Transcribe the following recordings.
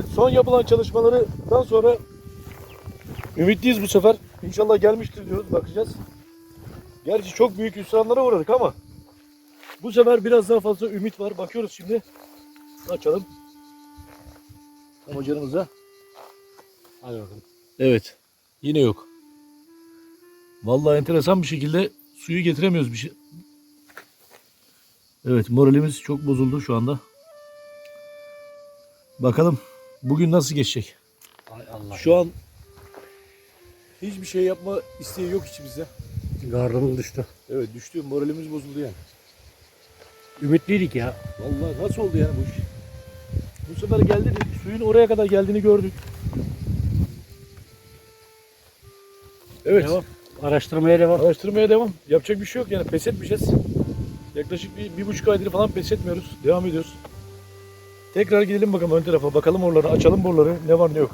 Evet son yapılan çalışmalardan sonra ümitliyiz bu sefer. İnşallah gelmiştir diyoruz bakacağız. Gerçi çok büyük hüsranlara uğradık ama bu sefer biraz daha fazla ümit var. Bakıyoruz şimdi. Açalım. Damacanımıza. Hadi bakalım. Evet. Yine yok. Vallahi enteresan bir şekilde suyu getiremiyoruz bir şey. Evet moralimiz çok bozuldu şu anda. Bakalım bugün nasıl geçecek? Ay Allah. Şu an hiçbir şey yapma isteği yok içimizde. gardımız düştü. Evet düştü moralimiz bozuldu yani. Ümitliydik ya. Vallahi nasıl oldu yani bu iş? Bu sefer geldi de suyun oraya kadar geldiğini gördük. Evet. Devam. Araştırmaya devam. Araştırmaya devam. Yapacak bir şey yok yani pes etmeyeceğiz. Yaklaşık bir, bir buçuk aydır falan pes etmiyoruz. Devam ediyoruz. Tekrar gidelim bakalım ön tarafa. Bakalım oraları, açalım boruları. Ne var ne yok.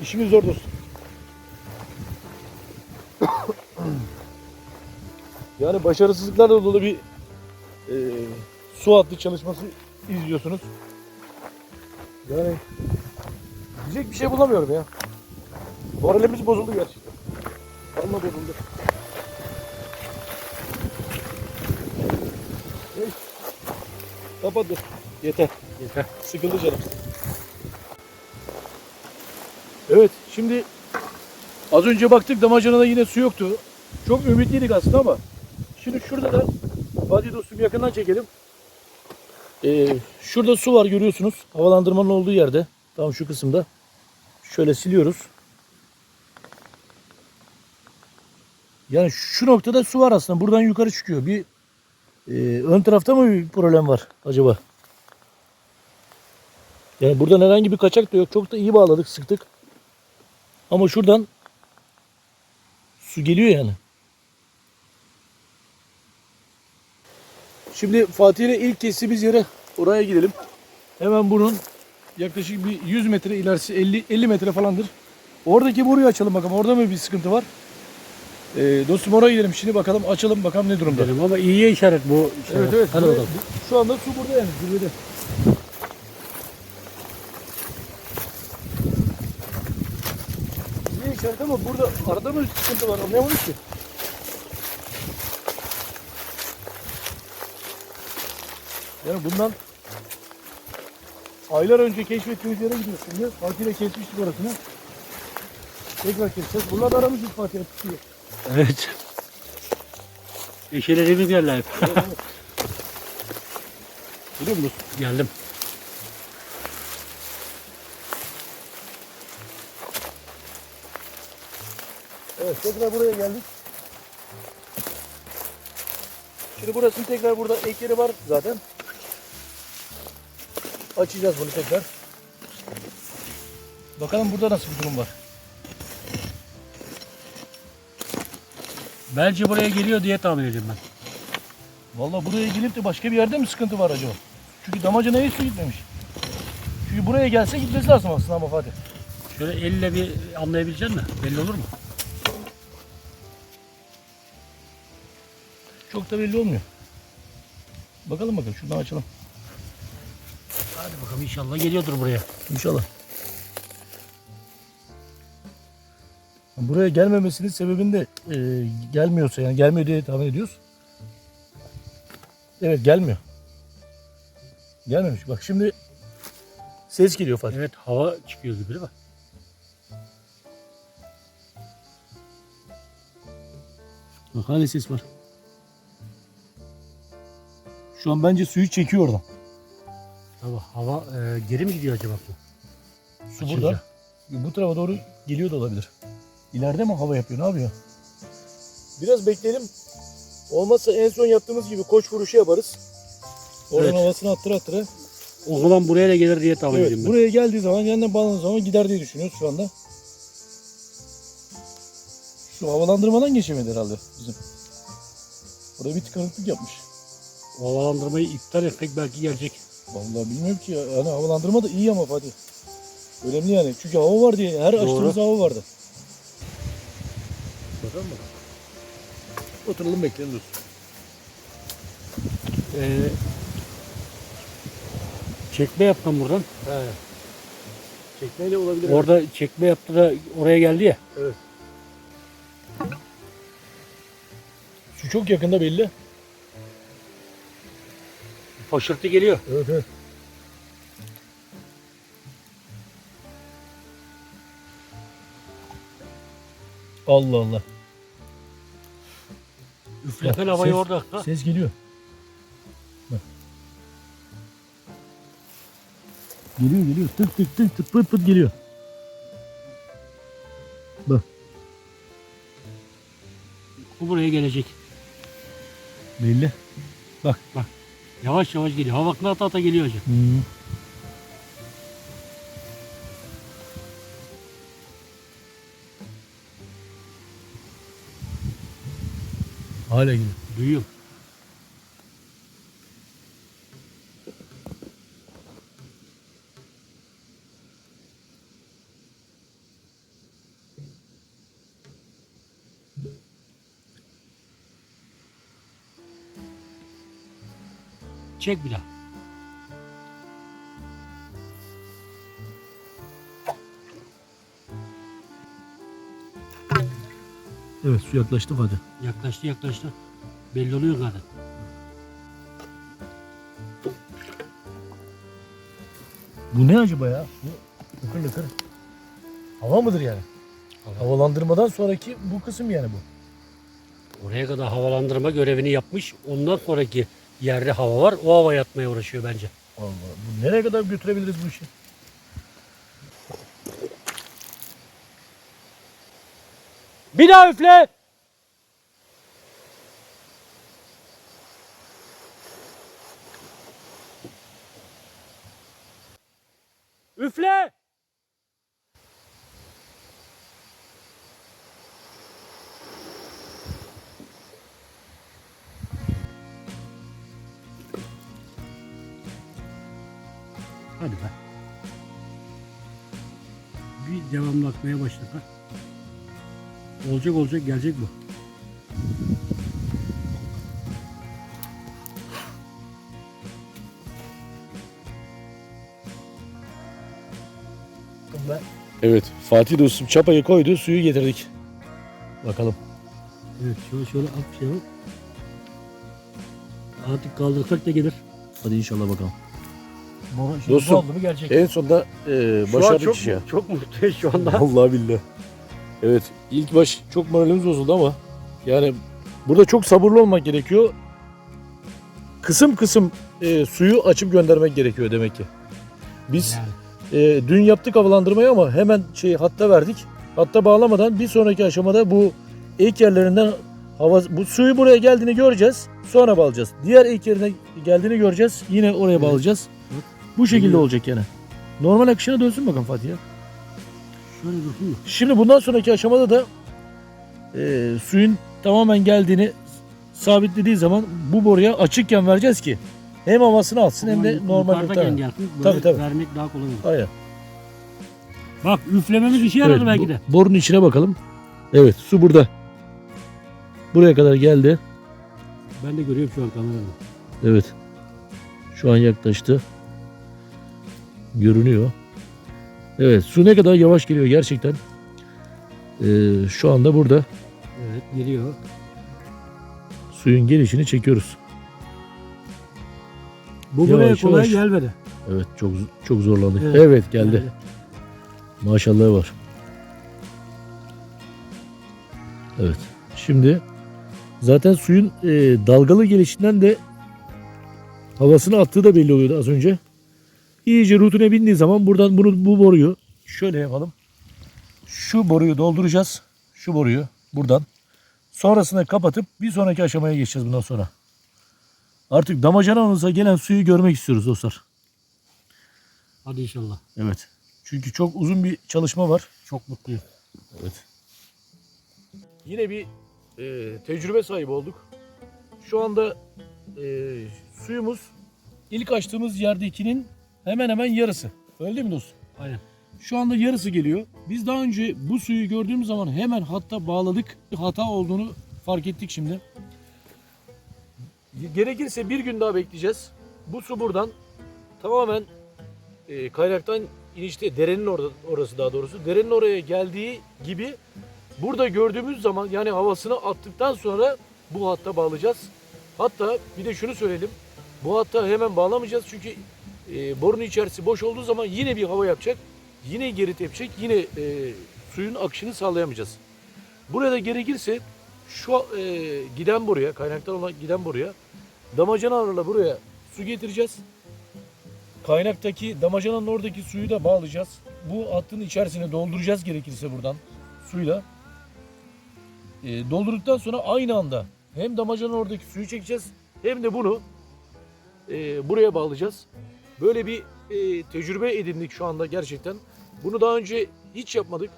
İşimiz zor dostum. yani başarısızlıklarla dolu bir e, su hattı çalışması izliyorsunuz. Yani diyecek bir şey bulamıyorum ya. Moralimiz bozuldu gerçekten. Vallahi bozuldu. Kapat dur. Yeter. Yeter. Sıkıldı canım. Evet şimdi az önce baktık damacanada yine su yoktu. Çok ümitliydik aslında ama şimdi şurada da Fatih dostum yakından çekelim. Ee, şurada su var görüyorsunuz. Havalandırmanın olduğu yerde. Tam şu kısımda. Şöyle siliyoruz. Yani şu noktada su var aslında. Buradan yukarı çıkıyor. Bir e, ön tarafta mı bir problem var acaba? Yani buradan herhangi bir kaçak da yok. Çok da iyi bağladık, sıktık. Ama şuradan su geliyor yani. Şimdi Fatih ile ilk kestiğimiz yere oraya gidelim. Hemen bunun yaklaşık bir 100 metre ilerisi 50 50 metre falandır. Oradaki boruyu açalım bakalım. Orada mı bir sıkıntı var? Ee, dostum oraya gidelim. Şimdi bakalım açalım bakalım ne durumda. Dedim ama iyiye işaret bu. işaret. Evet evet. Hadi bakalım. Şu anda su burada yani zirvede. İyi işaret ama burada arada mı sıkıntı var anlayamadım ki. Yani bundan aylar önce keşfettiğimiz yere gidiyoruz şimdi. Fatih ile kesmiştik orasını. Tekrar keseceğiz. Buralarda aramışız Fatih tutuyor. Evet. Eşelediğimiz yerler. Biliyor musun? Geldim. Evet tekrar buraya geldik. Şimdi burasının tekrar burada ek yeri var zaten. Açacağız bunu tekrar. Bakalım burada nasıl bir durum var. Belki buraya geliyor diye tahmin ediyorum ben. Vallahi buraya gelip de başka bir yerde mi sıkıntı var acaba? Çünkü damacanaya su gitmemiş. Çünkü buraya gelse gitmesi lazım aslında ama Fatih. Şöyle elle bir anlayabilecek misin? Belli olur mu? Çok da belli olmuyor. Bakalım bakalım şuradan açalım. Hadi bakalım inşallah geliyordur buraya. İnşallah. Buraya gelmemesinin sebebini de e, gelmiyorsa yani gelmiyor diye tahmin ediyoruz. Evet gelmiyor. Gelmemiş. Bak şimdi ses geliyor Fatih. Evet hava çıkıyor gibi değil mi? Bak hala ses var. Şu an bence suyu çekiyor oradan. Tabii hava e, geri mi gidiyor acaba bu? Su Açınca. burada. Bu tarafa doğru geliyor da olabilir. İleride mi hava yapıyor? Ne yapıyor? Biraz bekleyelim. Olmazsa en son yaptığımız gibi koç vuruşu yaparız. Oradan Evet. havasını attıra attıra. O zaman buraya da gelir diye tahmin Evet, ediyorum ben. buraya geldiği zaman yanından bağladığı zaman gider diye düşünüyoruz şu anda. Şu havalandırmadan geçemedi herhalde bizim. Burada bir tıkanıklık yapmış. O havalandırmayı iptal etsek belki gelecek. Vallahi bilmiyorum ki ya. Yani havalandırma da iyi ama Fatih. Önemli yani. Çünkü hava var diye her Doğru. açtığımız hava vardı. Bakalım mı? Oturalım bekleyelim dur. Ee, Çekme yaptım buradan. He. Çekmeyle olabilir. Orada çekme yaptı da oraya geldi ya. Su çok yakında belli. Foşurtu geliyor. Evet evet. Allah Allah. Bak, havayı ses- orada. Ha? Ses geliyor. Bak. Geliyor geliyor. Tık tık tık tık pıt pıt geliyor. Bak. Bu buraya gelecek. Belli. Yavaş yavaş geliyor. Havaklı ata ata geliyor hocam. Hı. Hala geliyor. Duyuyorum. Çek bir daha. Evet su yaklaştı hadi. Yaklaştı yaklaştı. Belli oluyor zaten. Bu ne acaba ya? Bu lıkır lıkır. Hava mıdır yani? Havalandırmadan sonraki bu kısım yani bu. Oraya kadar havalandırma görevini yapmış. Ondan sonraki yerde hava var. O hava yatmaya uğraşıyor bence. Allah bu nereye kadar götürebiliriz bu işi? Bir daha üfle. Üfle. Hadi be. Bir devamlı akmaya başladı. Olacak olacak gelecek bu. Evet Fatih dostum çapayı koydu suyu getirdik. Bakalım. Evet şöyle şöyle at şey yap. Artık kaldırsak da gelir. Hadi inşallah bakalım. Dostum. Dostum. oldu mu gelecek. En sonunda e, Şu an başardık çok, ya. çok mutluyuz şu anda. Vallahi billahi. Evet ilk baş çok moralimiz bozuldu ama yani burada çok sabırlı olmak gerekiyor. Kısım kısım e, suyu açıp göndermek gerekiyor demek ki. Biz e, dün yaptık havalandırmayı ama hemen şey hatta verdik. Hatta bağlamadan bir sonraki aşamada bu ek yerlerinden hava bu suyu buraya geldiğini göreceğiz. Sonra bağlayacağız. Diğer ek yerine geldiğini göreceğiz. Yine oraya bağlayacağız. Bu şekilde olacak yani. Normal akışına dönsün bakalım Fatih ya. Dursun? Şimdi bundan sonraki aşamada da e, suyun tamamen geldiğini sabitlediği zaman bu boruya açıkken vereceğiz ki hem havasını alsın hem de normal gelsin. Böyle Tabii, tabii. vermek daha kolay olur. Aynen. Bak üflememiz işe yaradı Evet, belki bu- de. borunun içine bakalım. Evet su burada. Buraya kadar geldi. Ben de görüyorum şu an kamerada. Evet. Şu an yaklaştı. Görünüyor. Evet su ne kadar yavaş geliyor gerçekten. Ee, şu anda burada Evet geliyor. suyun gelişini çekiyoruz. Bu Yavaş, buraya kolay yavaş. gelmedi. Evet çok çok zorlandık. Evet, Evet, geldi. Maşallah var. Evet. Şimdi zaten suyun e, dalgalı gelişinden de havasını attığı da belli oluyordu az önce. İyice rutine bindiği zaman buradan bunu bu boruyu şöyle yapalım. Şu boruyu dolduracağız. Şu boruyu buradan. Sonrasında kapatıp bir sonraki aşamaya geçeceğiz bundan sonra. Artık damacanamıza gelen suyu görmek istiyoruz dostlar. Hadi inşallah. Evet. Çünkü çok uzun bir çalışma var. Çok mutluyum. Evet. Yine bir e, tecrübe sahibi olduk. Şu anda e, suyumuz ilk açtığımız yerdekinin hemen hemen yarısı. Öyle değil mi dostum? Aynen. Şu anda yarısı geliyor. Biz daha önce bu suyu gördüğümüz zaman hemen hatta bağladık. Hata olduğunu fark ettik şimdi. Gerekirse bir gün daha bekleyeceğiz. Bu su buradan tamamen e, kaynaktan inişte derenin orada, orası daha doğrusu derenin oraya geldiği gibi burada gördüğümüz zaman yani havasını attıktan sonra bu hatta bağlayacağız. Hatta bir de şunu söyleyelim. Bu hatta hemen bağlamayacağız çünkü e, borunun içerisi boş olduğu zaman yine bir hava yapacak. Yine geri tepecek. Yine e, suyun akışını sağlayamayacağız. Burada gerekirse şu e, giden buraya, kaynaktan olan giden buraya damacanalarla buraya su getireceğiz. Kaynaktaki damacananın oradaki suyu da bağlayacağız. Bu hattın içerisine dolduracağız gerekirse buradan suyla. E, doldurduktan sonra aynı anda hem damacananın oradaki suyu çekeceğiz hem de bunu e, buraya bağlayacağız. Böyle bir e, tecrübe edindik şu anda gerçekten. Bunu daha önce hiç yapmadık.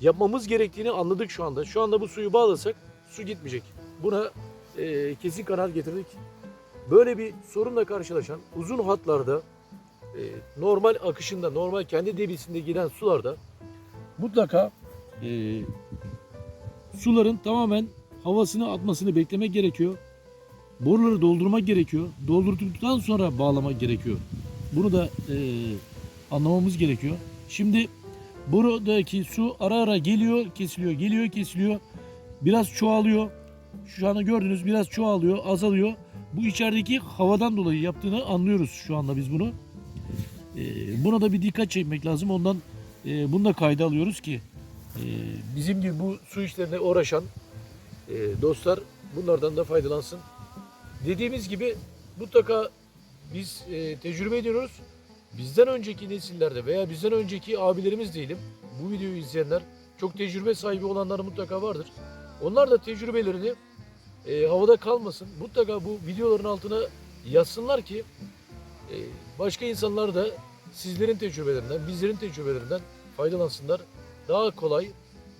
Yapmamız gerektiğini anladık şu anda. Şu anda bu suyu bağlasak su gitmeyecek. Buna e, kesin karar getirdik. Böyle bir sorunla karşılaşan uzun hatlarda e, normal akışında, normal kendi debisinde giden sularda mutlaka e, suların tamamen havasını atmasını beklemek gerekiyor. Boruları doldurmak gerekiyor. Doldurduktan sonra bağlamak gerekiyor. Bunu da e, anlamamız gerekiyor. Şimdi buradaki su ara ara geliyor, kesiliyor, geliyor, kesiliyor. Biraz çoğalıyor. Şu anda gördüğünüz biraz çoğalıyor, azalıyor. Bu içerideki havadan dolayı yaptığını anlıyoruz şu anda biz bunu. E, buna da bir dikkat çekmek lazım. Ondan e, bunu da kayda alıyoruz ki e, bizim gibi bu su işlerine uğraşan e, dostlar bunlardan da faydalansın. Dediğimiz gibi mutlaka biz e, tecrübe ediyoruz. Bizden önceki nesillerde veya bizden önceki abilerimiz diyelim bu videoyu izleyenler çok tecrübe sahibi olanlar mutlaka vardır. Onlar da tecrübelerini e, havada kalmasın. Mutlaka bu videoların altına yazsınlar ki e, başka insanlar da sizlerin tecrübelerinden, bizlerin tecrübelerinden faydalansınlar. Daha kolay,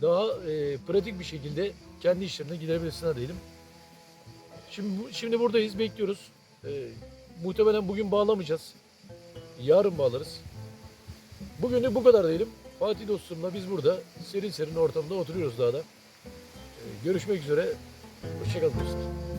daha e, pratik bir şekilde kendi işlerine gidebilsinler diyelim. Şimdi şimdi buradayız, bekliyoruz. Ee, muhtemelen bugün bağlamayacağız. Yarın bağlarız. Bugün de bu kadar diyelim. Fatih dostumla biz burada serin serin ortamda oturuyoruz daha da. Ee, görüşmek üzere. Hoşçakalın dostlar.